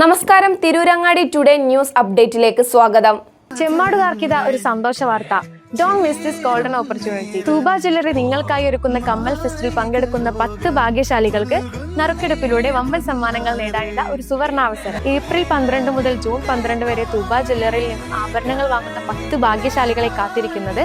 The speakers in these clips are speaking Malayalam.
നമസ്കാരം. തിരൂരങ്ങാടി ടുഡേ ന്യൂസ് അപ്ഡേറ്റിലേക്ക് സ്വാഗതം. ചെമ്മാടുകാർക്കിത ഒരു സന്തോഷ വാർത്ത. Don't miss this golden opportunity Thooba jewellery നിങ്ങൾക്കായി ഒരുക്കുന്ന കമ്മൽ ഫെസ്റ്റിൽ പങ്കെടുക്കുന്ന പത്ത് ഭാഗ്യശാലികൾക്ക് നറുക്കെടുപ്പിലൂടെ വമ്പൻ സമ്മാനങ്ങൾ നേടാനുള്ള ഒരു സുവർണാവസരം. ഏപ്രിൽ പന്ത്രണ്ട് മുതൽ ജൂൺ പന്ത്രണ്ട് വരെ തൂബ ജ്വല്ലറിയിൽ നിന്ന് ആഭരണങ്ങൾ വാങ്ങുന്ന പത്ത് ഭാഗ്യശാലികളെ കാത്തിരിക്കുന്നത്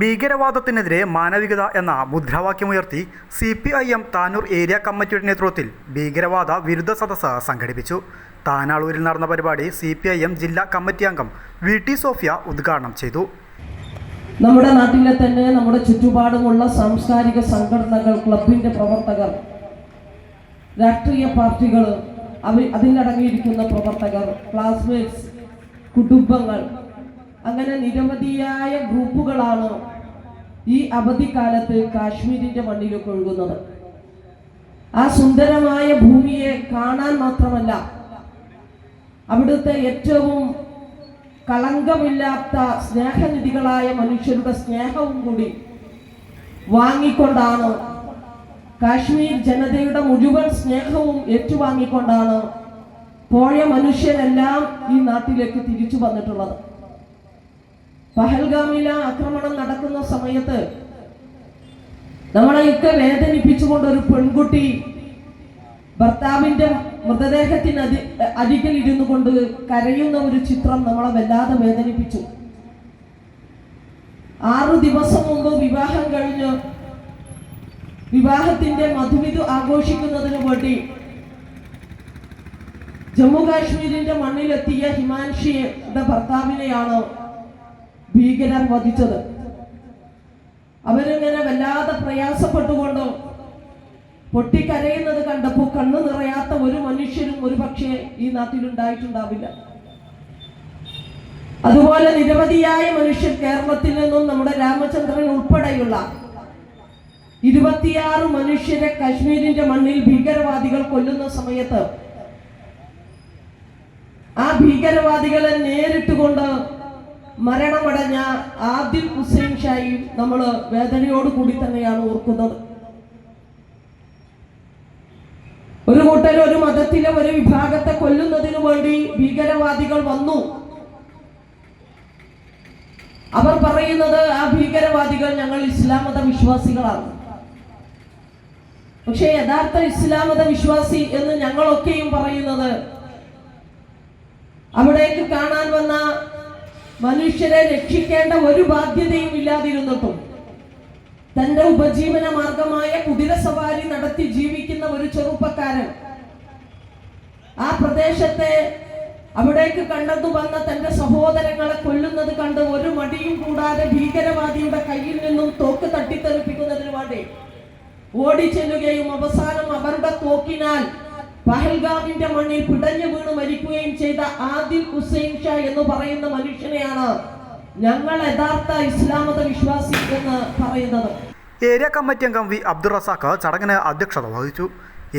ഭീകരവാദത്തിനെതിരെ മാനവികത എന്ന മുദ്രാവാക്യമുയർത്തി C P I M Tanur area കമ്മിറ്റിയുടെ നേതൃത്വത്തിൽ ഭീകരവാദ വിരുദ്ധ സദസ്സ് സംഘടിപ്പിച്ചു. താനാളൂരിൽ നടന്ന പരിപാടി സി പി ഐ എം ജില്ലാ കമ്മിറ്റി അംഗം വി ടി സോഫിയ ഉദ്ഘാടനം ചെയ്തു. നമ്മുടെ നാട്ടിലെ തന്നെ നമ്മുടെ ചുറ്റുപാടുമുള്ള സാംസ്കാരിക സംഘടനകൾ ക്ലബിന്റെ പ്രവർത്തകർ രാഷ്ട്രീയ പാർട്ടികൾ അവർ അതിലടങ്ങിയിരിക്കുന്ന പ്രവർത്തകർ ക്ലാസ്മേറ്റ്സ് കുടുംബങ്ങൾ അങ്ങനെ നിരവധിയായ ഗ്രൂപ്പുകളാണ് ഈ അവധിക്കാലത്ത് കാശ്മീരിന്റെ മണ്ണിലൊക്കെ ഒഴുകുന്നത്. ആ സുന്ദരമായ ഭൂമിയെ കാണാൻ മാത്രമല്ല അവിടുത്തെ ഏറ്റവും കളങ്കമില്ലാത്ത സ്നേഹനിധികളായ മനുഷ്യരുടെ സ്നേഹവും കൂടി വാങ്ങിക്കൊണ്ടാണ് കാശ്മീർ ജനതയുടെ മുഴുവൻ സ്നേഹവും ഏറ്റുവാങ്ങിക്കൊണ്ടാണ് പോയ മനുഷ്യരെല്ലാം ഈ നാട്ടിലേക്ക് തിരിച്ചു വന്നിട്ടുള്ളത്. പഹൽഗാമിലെ ആക്രമണം നടക്കുന്ന സമയത്ത് നമ്മളെയൊക്കെ വേദനിപ്പിച്ചുകൊണ്ട് ഒരു പെൺകുട്ടി ഭർത്താവിന്റെ മൃതദേഹത്തിന് അതി അരികിൽ ഇരുന്നു കൊണ്ട് കരയുന്ന ഒരു ചിത്രം നമ്മളെ വല്ലാതെ വേദനിപ്പിച്ചു. ആറു ദിവസം മുമ്പ് വിവാഹം കഴിഞ്ഞ് വിവാഹത്തിന്റെ മധുവിധു ആഘോഷിക്കുന്നതിന് വേണ്ടി ജമ്മു കാശ്മീരിന്റെ മണ്ണിലെത്തിയ ഹിമാൻഷിയുടെ ഭർത്താവിനെയാണ് ഭീകരർ വധിച്ചത്. അവരിങ്ങനെ വല്ലാതെ പ്രയാസപ്പെട്ടുകൊണ്ട് പൊട്ടിക്കരയുന്നത് കണ്ടപ്പോൾ കണ്ണു നിറയാത്ത ഒരു മനുഷ്യരും ഒരു പക്ഷേ ഈ നാട്ടിലുണ്ടായിട്ടുണ്ടാവില്ല. അതുപോലെ നിരവധിയായ മനുഷ്യർ കേരളത്തിൽ നിന്നും നമ്മുടെ രാമചന്ദ്രൻ ഉൾപ്പെടെയുള്ള ഇരുപത്തിയാറ് മനുഷ്യരെ കശ്മീരിന്റെ മണ്ണിൽ ഭീകരവാദികൾ കൊല്ലുന്ന സമയത്ത് ആ ഭീകരവാദികളെ നേരിട്ടുകൊണ്ട് മരണമടഞ്ഞ ആദിൽ ഹുസൈൻ ഷായും നമ്മൾ വേദനയോട് കൂടി തന്നെയാണ് ഓർക്കുന്നത്. ഒരു കൂട്ടർ ഒരു മതത്തിലെ ഒരു വിഭാഗത്തെ കൊല്ലുന്നതിനു വേണ്ടി ഭീകരവാദികൾ വന്നു. അവർ പറയുന്നത് ആ ഭീകരവാദികൾ ഞങ്ങൾ ഇസ്ലാം മത വിശ്വാസികളാണ്. പക്ഷേ യഥാർത്ഥ ഇസ്ലാം മത വിശ്വാസി എന്ന് ഞങ്ങളൊക്കെയും പറയുന്നത് അവിടേക്ക് കാണാൻ വന്ന മനുഷ്യരെ രക്ഷിക്കേണ്ട ഒരു ബാധ്യതയും ഇല്ലാതിരുന്നിട്ടും തന്റെ ഉപജീവന മാർഗമായ കുതിര സവാരി നടത്തി ജീവിക്കുന്ന ഒരു ചെറുപ്പക്കാരൻ ആ പ്രദേശത്തെ അവിടേക്ക് കണ്ടതു വന്ന തന്റെ സഹോദരങ്ങളെ കൊല്ലുന്നത് കണ്ട് ഒരു മടിയും കൂടാതെ ഭീകരവാദിയുടെ കയ്യിൽ നിന്നും തോക്ക് തട്ടിത്തെറിപ്പിക്കുന്നതിന് വേണ്ടി ഓടിച്ചെല്ലുകയും അവസാനം അവരുടെ തോക്കിനാൽ പഹൽഗാമിന്റെ മണ്ണിൽ പിടഞ്ഞു വീണ് മരിക്കുകയും ചെയ്ത ആദിൽ ഹുസൈൻ ഷാ എന്ന് പറയുന്ന മനുഷ്യനെയാണ് ഞങ്ങൾ യഥാർത്ഥ ഇസ്ലാമത വിശ്വാസി എന്ന് പറയുന്നത്. ഏരിയ കമ്മിറ്റി അംഗം വി അബ്ദുൾ റസാഖ് ചടങ്ങിന് അധ്യക്ഷത വഹിച്ചു.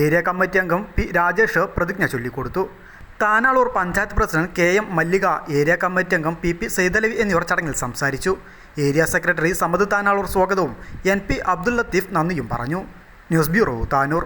ഏരിയ കമ്മിറ്റി അംഗം പി രാജേഷ് പ്രതിജ്ഞ ചൊല്ലിക്കൊടുത്തു. Tanalur panchayat president K M Mallika area committee അംഗം പി പി സൈതലവി എന്നിവർ ചടങ്ങിൽ സംസാരിച്ചു. ഏരിയ സെക്രട്ടറി സമദ് താനാളൂർ സ്വാഗതവും എൻ പി അബ്ദുൽ ലത്തീഫ് നന്ദിയും പറഞ്ഞു. News bureau Tanur.